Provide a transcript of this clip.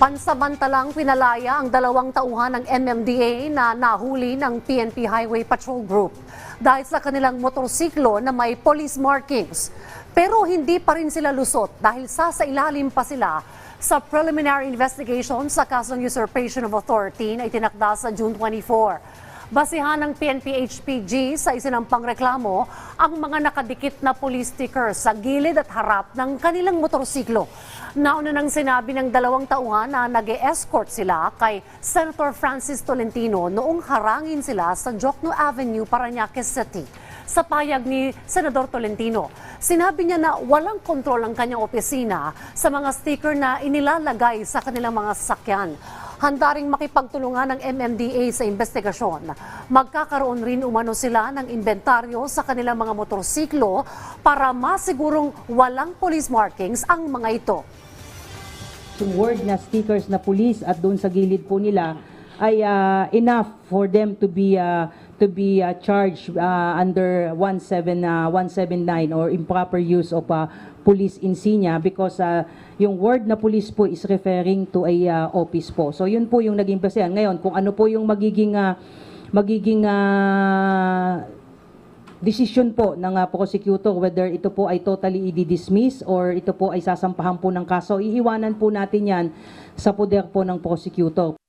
Pansamantalang pinalaya ang dalawang tauhan ng MMDA na nahuli ng PNP Highway Patrol Group dahil sa kanilang motorsiklo na may police markings. Pero hindi pa rin sila lusot dahil sasailalim pa sila sa preliminary investigation sa kasong usurpation of authority na itinakda sa June 24. Basihan ng PNP-HPG sa isinampang reklamo ang mga nakadikit na police stickers sa gilid at harap ng kanilang motorsiklo. Nauna nang sinabi ng dalawang tauhan na nag escort sila kay Senator Francis Tolentino noong harangin sila sa Jokno Avenue, Parañaque City. Sa payag ni Senador Tolentino, sinabi niya na walang kontrol ang kanyang opisina sa mga sticker na inilalagay sa kanilang mga sasakyan. Handa ring makipagtulungan ng MMDA sa investigasyon. Magkakaroon rin umano sila ng inventaryo sa kanilang mga motorsiklo para masigurong walang police markings ang mga ito. yung word na stickers na police at doon sa gilid po nila ay ah, enough for them to be ah, to be ah, charged ah, under 17 ah, 179 or improper use of ah, police insignia because ah, yung word na police po is referring to a ah, office po. So yun po yung naging basehan. Ngayon kung ano po yung magiging ah, magiging ah, decision po ng uh, prosecutor whether ito po ay totally i-dismiss or ito po ay sasampahan po ng kaso. Iiwanan po natin yan sa poder po ng prosecutor.